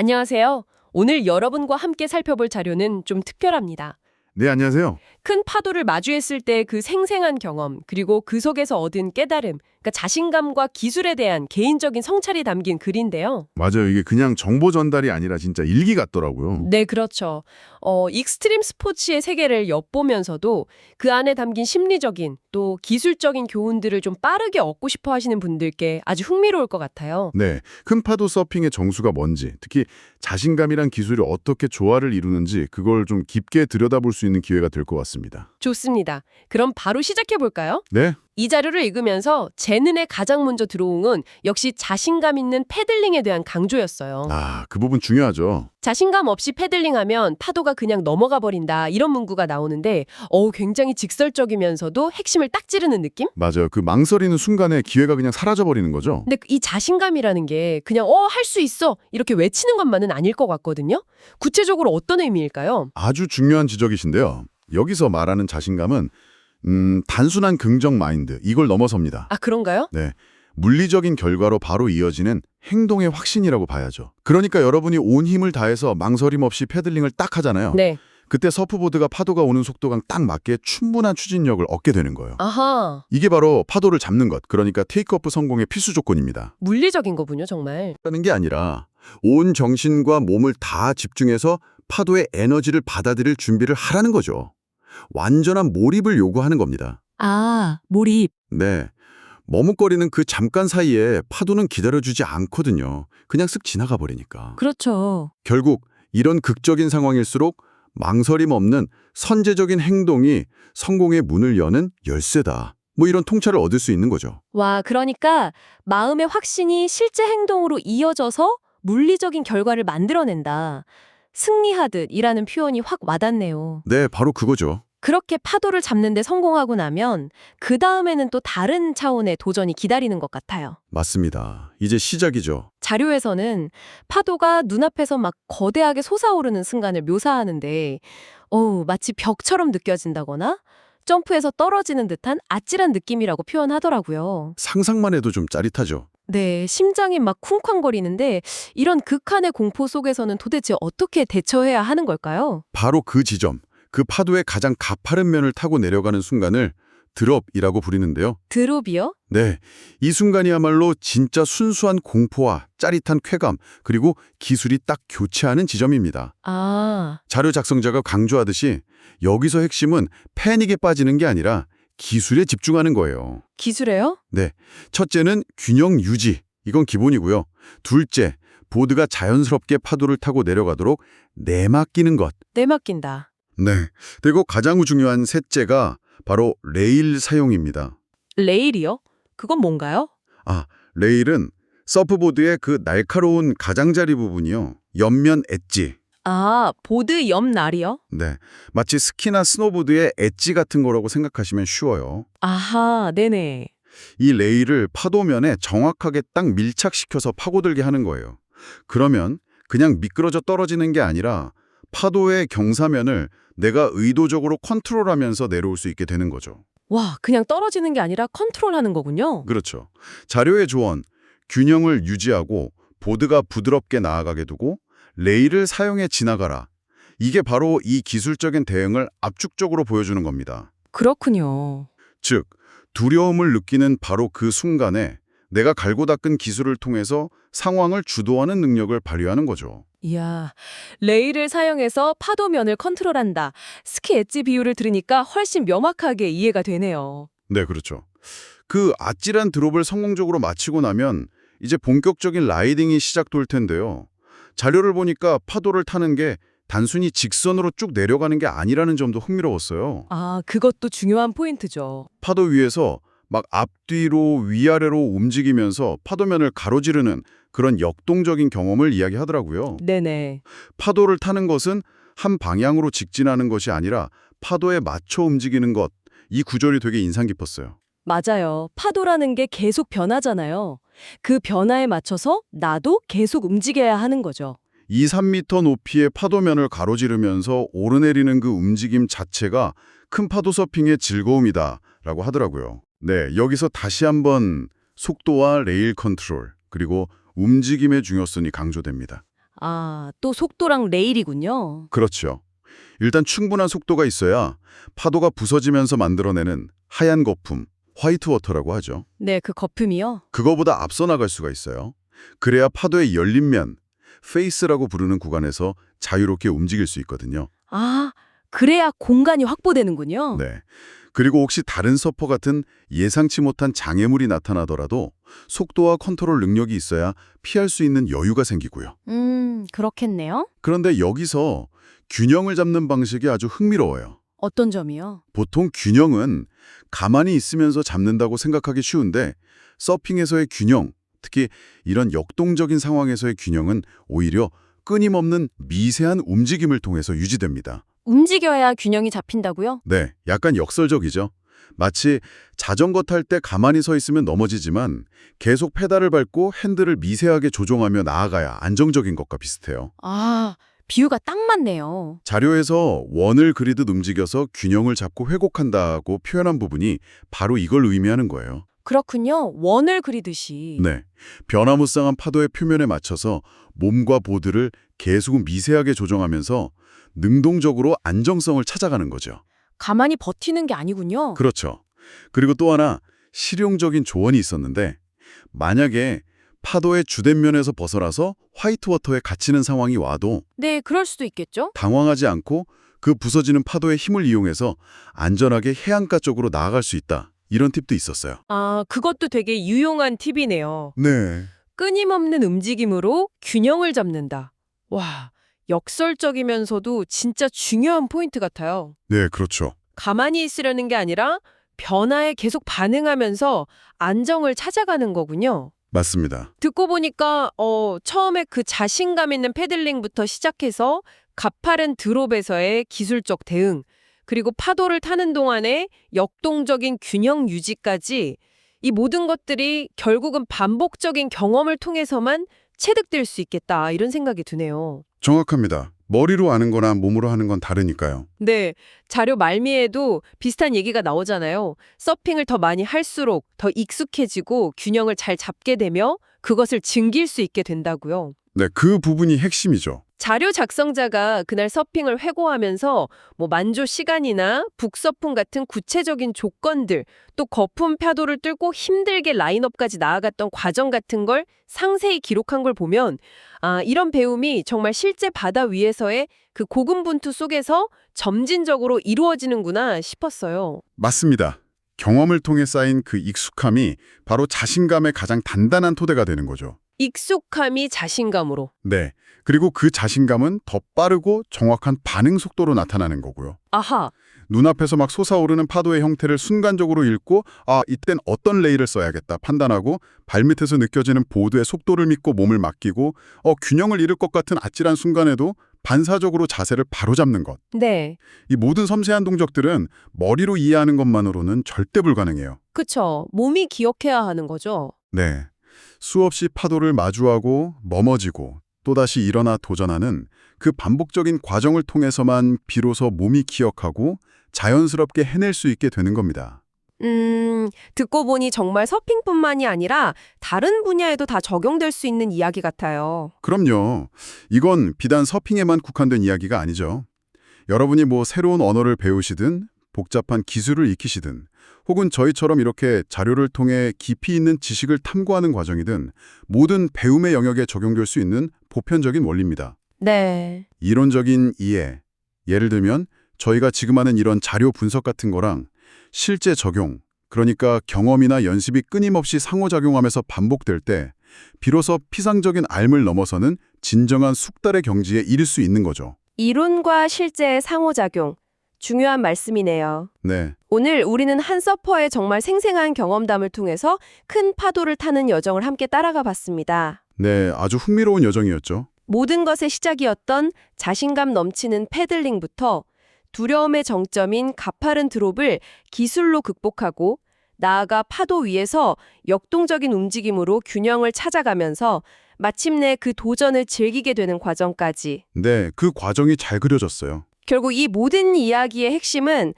안녕하세요. 오늘 여러분과 함께 살펴볼 자료는 좀 특별합니다. 네, 안녕하세요. 큰 파도를 마주했을 때 그 생생한 경험, 그리고 그 속에서 얻은 깨달음, 그러니까 자신감과 기술에 대한 개인적인 성찰이 담긴 글인데요. 맞아요. 이게 그냥 정보 전달이 아니라 진짜 일기 같더라고요. 네, 그렇죠. 어, 익스트림 스포츠의 세계를 엿보면서도 그 안에 담긴 심리적인 또 기술적인 교훈들을 좀 빠르게 얻고 싶어 하시는 분들께 아주 흥미로울 것 같아요. 네, 큰 파도 서핑의 정수가 뭔지, 특히 자신감이란 기술이 어떻게 조화를 이루는지 그걸 좀 깊게 들여다볼 수 있는 기회가 될 것 같습니다. 좋습니다. 그럼 바로 시작해 볼까요? 네, 이 자료를 읽으면서 제 눈에 가장 먼저 들어온 건 역시 자신감 있는 패들링에 대한 강조였어요. 아, 그 부분 중요하죠. 자신감 없이 패들링하면 파도가 그냥 넘어가 버린다 이런 문구가 나오는데 어우 굉장히 직설적이면서도 핵심을 딱 찌르는 느낌? 맞아요. 그 망설이는 순간에 기회가 그냥 사라져버리는 거죠. 근데 이 자신감이라는 게 그냥 어 할 수 있어 이렇게 외치는 것만은 아닐 것 같거든요. 구체적으로 어떤 의미일까요? 아주 중요한 지적이신데요. 여기서 말하는 자신감은 음, 단순한 긍정 마인드, 이걸 넘어섭니다. 아 그런가요? 네. 물리적인 결과로 바로 이어지는 행동의 확신이라고 봐야죠. 그러니까 여러분이 온 힘을 다해서 망설임 없이 패들링을 딱 하잖아요. 네. 그때 서프보드가 파도가 오는 속도랑 딱 맞게 충분한 추진력을 얻게 되는 거예요. 아하 이게 바로 파도를 잡는 것, 그러니까 테이크오프 성공의 필수 조건입니다. 물리적인 거군요 정말. 라는 게 아니라 온 정신과 몸을 다 집중해서 파도의 에너지를 받아들일 준비를 하라는 거죠. 완전한 몰입을 요구하는 겁니다. 아, 몰입. 네. 머뭇거리는 그 잠깐 사이에 파도는 기다려주지 않거든요. 그냥 쓱 지나가 버리니까. 그렇죠. 결국 이런 극적인 상황일수록 망설임 없는 선제적인 행동이 성공의 문을 여는 열쇠다. 뭐 이런 통찰을 얻을 수 있는 거죠. 와, 그러니까 마음의 확신이 실제 행동으로 이어져서 물리적인 결과를 만들어낸다. 승리하듯이라는 표현이 확 와닿네요. 네, 바로 그거죠. 그렇게 파도를 잡는 데 성공하고 나면 그 다음에는 또 다른 차원의 도전이 기다리는 것 같아요. 맞습니다. 이제 시작이죠. 자료에서는 파도가 눈앞에서 막 거대하게 솟아오르는 순간을 묘사하는데, 어우, 마치 벽처럼 느껴진다거나, 점프해서 떨어지는 듯한 아찔한 느낌이라고 표현하더라고요. 상상만 해도 좀 짜릿하죠. 네, 심장이 막 쿵쾅거리는데, 이런 극한의 공포 속에서는 도대체 어떻게 대처해야 하는 걸까요? 바로 그 지점, 그 파도의 가장 가파른 면을 타고 내려가는 순간을 드롭이라고 부르는데요. 드롭이요? 네, 이 순간이야말로 진짜 순수한 공포와 짜릿한 쾌감, 그리고 기술이 딱 교체하는 지점입니다. 아, 자료 작성자가 강조하듯이 여기서 핵심은 패닉에 빠지는 게 아니라 기술에 집중하는 거예요. 기술해요? 첫째는 균형 유지, 이건 기본이고요. 둘째, 보드가 자연스럽게 파도를 타고 내려가도록 내맡기는 것. 내맡긴다. 네. 그리고 가장 중요한 셋째가 바로 레일 사용입니다. 레일이요? 그건 뭔가요? 레일은 서프보드의 그 날카로운 가장자리 부분이요. 옆면 엣지. 아, 보드 옆 날이요? 네. 마치 스키나 스노보드의 엣지 같은 거라고 생각하시면 쉬워요. 아하, 네네. 이 레일을 파도면에 정확하게 딱 밀착시켜서 파고들게 하는 거예요. 그러면 그냥 미끄러져 떨어지는 게 아니라 파도의 경사면을 내가 의도적으로 컨트롤하면서 내려올 수 있게 되는 거죠. 와, 그냥 떨어지는 게 아니라 컨트롤하는 거군요. 그렇죠. 자료의 조언, 균형을 유지하고 보드가 부드럽게 나아가게 두고 레일을 사용해 지나가라. 이게 바로 이 기술적인 대응을 압축적으로 보여주는 겁니다. 그렇군요. 즉, 두려움을 느끼는 바로 그 순간에 내가 갈고 닦은 기술을 통해서 상황을 주도하는 능력을 발휘하는 거죠. 이야, 레일을 사용해서 파도면을 컨트롤한다. 스키 엣지 비유를 들으니까 훨씬 명확하게 이해가 되네요. 네, 그렇죠. 그 아찔한 드롭을 성공적으로 마치고 나면 이제 본격적인 라이딩이 시작될 텐데요. 자료를 보니까 파도를 타는 게 단순히 직선으로 쭉 내려가는 게 아니라는 점도 흥미로웠어요. 아, 그것도 중요한 포인트죠. 파도 위에서 막 앞뒤로 위아래로 움직이면서 파도면을 가로지르는 그런 역동적인 경험을 이야기하더라고요. 네네. 파도를 타는 것은 한 방향으로 직진하는 것이 아니라 파도에 맞춰 움직이는 것. 이 구절이 되게 인상 깊었어요. 맞아요. 파도라는 게 계속 변하잖아요. 그 변화에 맞춰서 나도 계속 움직여야 하는 거죠. 2, 3미터 높이의 파도면을 가로지르면서 오르내리는 그 움직임 자체가 큰 파도 서핑의 즐거움이다 라고 하더라고요. 네, 여기서 다시 한번 속도와 레일 컨트롤 그리고 움직임의 중요성이 강조됩니다. 아, 또 속도랑 레일이군요. 그렇죠. 일단 충분한 속도가 있어야 파도가 부서지면서 만들어내는 하얀 거품, 화이트 워터라고 하죠. 네, 그 거품이요. 그거보다 앞서 나갈 수가 있어요. 그래야 파도의 열린 면, 페이스라고 부르는 구간에서 자유롭게 움직일 수 있거든요. 아, 그래야 공간이 확보되는군요. 네. 그리고 혹시 다른 서퍼 같은 예상치 못한 장애물이 나타나더라도 속도와 컨트롤 능력이 있어야 피할 수 있는 여유가 생기고요. 음, 그렇겠네요. 그런데 여기서 균형을 잡는 방식이 아주 흥미로워요. 어떤 점이요? 보통 균형은 가만히 있으면서 잡는다고 생각하기 쉬운데 서핑에서의 균형, 특히 이런 역동적인 상황에서의 균형은 오히려 끊임없는 미세한 움직임을 통해서 유지됩니다. 움직여야 균형이 잡힌다고요? 네, 약간 역설적이죠. 마치 자전거 탈 때 가만히 서 있으면 넘어지지만 계속 페달을 밟고 핸들을 미세하게 조종하며 나아가야 안정적인 것과 비슷해요. 아, 비유가 딱 맞네요. 자료에서 원을 그리듯 움직여서 균형을 잡고 회복한다고 표현한 부분이 바로 이걸 의미하는 거예요. 그렇군요. 원을 그리듯이. 네, 변화무쌍한 파도의 표면에 맞춰서 몸과 보드를 계속 미세하게 조정하면서 능동적으로 안정성을 찾아가는 거죠. 가만히 버티는 게 아니군요. 그렇죠. 그리고 또 하나 실용적인 조언이 있었는데 만약에 파도의 주된 면에서 벗어나서 화이트워터에 갇히는 상황이 와도 네, 그럴 수도 있겠죠. 당황하지 않고 그 부서지는 파도의 힘을 이용해서 안전하게 해안가 쪽으로 나아갈 수 있다. 이런 팁도 있었어요. 아, 그것도 되게 유용한 팁이네요. 네. 끊임없는 움직임으로 균형을 잡는다. 와, 역설적이면서도 진짜 중요한 포인트 같아요. 네, 그렇죠. 가만히 있으려는 게 아니라 변화에 계속 반응하면서 안정을 찾아가는 거군요. 맞습니다. 듣고 보니까 어, 처음에 그 자신감 있는 패들링부터 시작해서 가파른 드롭에서의 기술적 대응, 그리고 파도를 타는 동안의 역동적인 균형 유지까지 이 모든 것들이 결국은 반복적인 경험을 통해서만 체득될 수 있겠다 이런 생각이 드네요. 정확합니다. 머리로 아는 거나 몸으로 하는 건 다르니까요. 네, 자료 말미에도 비슷한 얘기가 나오잖아요. 서핑을 더 많이 할수록 더 익숙해지고 균형을 잘 잡게 되며 그것을 즐길 수 있게 된다고요. 네, 그 부분이 핵심이죠. 자료 작성자가 그날 서핑을 회고하면서 뭐 만조 시간이나 북서풍 같은 구체적인 조건들, 또 거품 파도를 뚫고 힘들게 라인업까지 나아갔던 과정 같은 걸 상세히 기록한 걸 보면 아, 이런 배움이 정말 실제 바다 위에서의 그 고군분투 속에서 점진적으로 이루어지는구나 싶었어요. 맞습니다. 경험을 통해 쌓인 그 익숙함이 바로 자신감의 가장 단단한 토대가 되는 거죠. 익숙함이 자신감으로. 네. 그리고 그 자신감은 더 빠르고 정확한 반응 속도로 나타나는 거고요. 아하, 눈앞에서 막 솟아오르는 파도의 형태를 순간적으로 읽고 아, 이땐 어떤 레일을 써야겠다 판단하고 발밑에서 느껴지는 보드의 속도를 믿고 몸을 맡기고 어, 균형을 잃을 것 같은 아찔한 순간에도 반사적으로 자세를 바로잡는 것. 네, 이 모든 섬세한 동작들은 머리로 이해하는 것만으로는 절대 불가능해요. 그쵸. 몸이 기억해야 하는 거죠. 네. 수없이 파도를 마주하고 넘어지고 또다시 일어나 도전하는 그 반복적인 과정을 통해서만 비로소 몸이 기억하고 자연스럽게 해낼 수 있게 되는 겁니다. 음, 듣고 보니 정말 서핑뿐만이 아니라 다른 분야에도 다 적용될 수 있는 이야기 같아요. 그럼요. 이건 비단 서핑에만 국한된 이야기가 아니죠. 여러분이 뭐 새로운 언어를 배우시든 복잡한 기술을 익히시든 혹은 저희처럼 이렇게 자료를 통해 깊이 있는 지식을 탐구하는 과정이든 모든 배움의 영역에 적용될 수 있는 보편적인 원리입니다. 네. 이론적인 이해, 예를 들면 저희가 지금 하는 이런 자료 분석 같은 거랑 실제 적용, 그러니까 경험이나 연습이 끊임없이 상호작용하면서 반복될 때 비로소 피상적인 알 을 넘어서는 진정한 숙달의 경지에 이를 수 있는 거죠. 이론과 실제의 상호작용. 중요한 말씀이네요. 네, 오늘 우리는 한 서퍼의 정말 생생한 경험담을 통해서 큰 파도를 타는 여정을 함께 따라가 봤습니다. 네, 아주 흥미로운 여정이었죠. 모든 것의 시작이었던 자신감 넘치는 패들링부터 두려움의 정점인 가파른 드롭을 기술로 극복하고 나아가 파도 위에서 역동적인 움직임으로 균형을 찾아가면서 마침내 그 도전을 즐기게 되는 과정까지. 네, 그 과정이 잘 그려졌어요. 결국 이 모든 이야기의 핵심은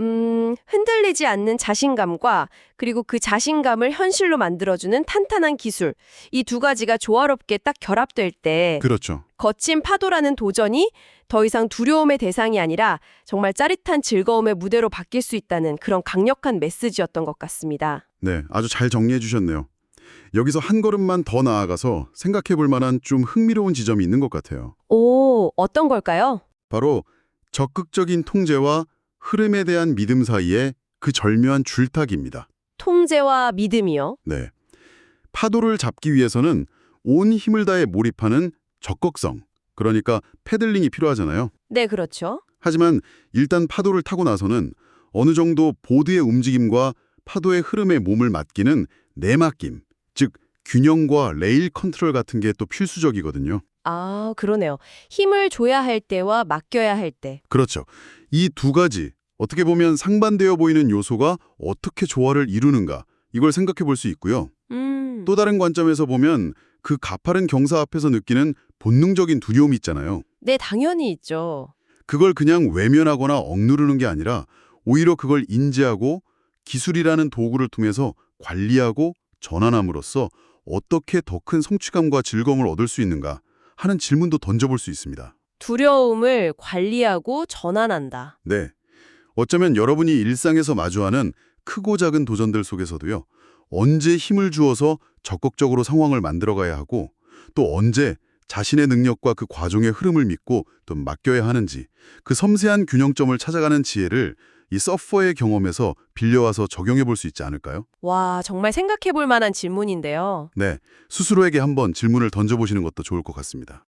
음, 흔들리지 않는 자신감과 그리고 그 자신감을 현실로 만들어주는 탄탄한 기술. 이 두 가지가 조화롭게 딱 결합될 때 그렇죠. 거친 파도라는 도전이 더 이상 두려움의 대상이 아니라 정말 짜릿한 즐거움의 무대로 바뀔 수 있다는 그런 강력한 메시지였던 것 같습니다. 네, 아주 잘 정리해 주셨네요. 여기서 한 걸음만 더 나아가서 생각해 볼 만한 좀 흥미로운 지점이 있는 것 같아요. 오, 어떤 걸까요? 바로 적극적인 통제와 흐름에 대한 믿음 사이의 그 절묘한 줄타기입니다. 통제와 믿음이요. 네. 파도를 잡기 위해서는 온 힘을 다해 몰입하는 적극성, 그러니까 패들링이 필요하잖아요. 네, 그렇죠. 하지만 일단 파도를 타고 나서는 어느 정도 보드의 움직임과 파도의 흐름에 몸을 맡기는 내맡김, 즉 균형과 레일 컨트롤 같은 게 또 필수적이거든요. 아, 그러네요. 힘을 줘야 할 때와 맡겨야 할 때. 그렇죠. 이 두 가지 어떻게 보면 상반되어 보이는 요소가 어떻게 조화를 이루는가 이걸 생각해 볼 수 있고요. 음. 또 다른 관점에서 보면 그 가파른 경사 앞에서 느끼는 본능적인 두려움이 있잖아요. 네, 당연히 있죠. 그걸 그냥 외면하거나 억누르는 게 아니라 오히려 그걸 인지하고 기술이라는 도구를 통해서 관리하고 전환함으로써 어떻게 더 큰 성취감과 즐거움을 얻을 수 있는가 하는 질문도 던져볼 수 있습니다. 두려움을 관리하고 전환한다. 네. 어쩌면 여러분이 일상에서 마주하는 크고 작은 도전들 속에서도요. 언제 힘을 주어서 적극적으로 상황을 만들어가야 하고 또 언제 자신의 능력과 그 과정의 흐름을 믿고 또 맡겨야 하는지 그 섬세한 균형점을 찾아가는 지혜를 이 서퍼의 경험에서 빌려와서 적용해 볼 수 있지 않을까요? 와, 정말 생각해 볼 만한 질문인데요. 네. 스스로에게 한번 질문을 던져보시는 것도 좋을 것 같습니다.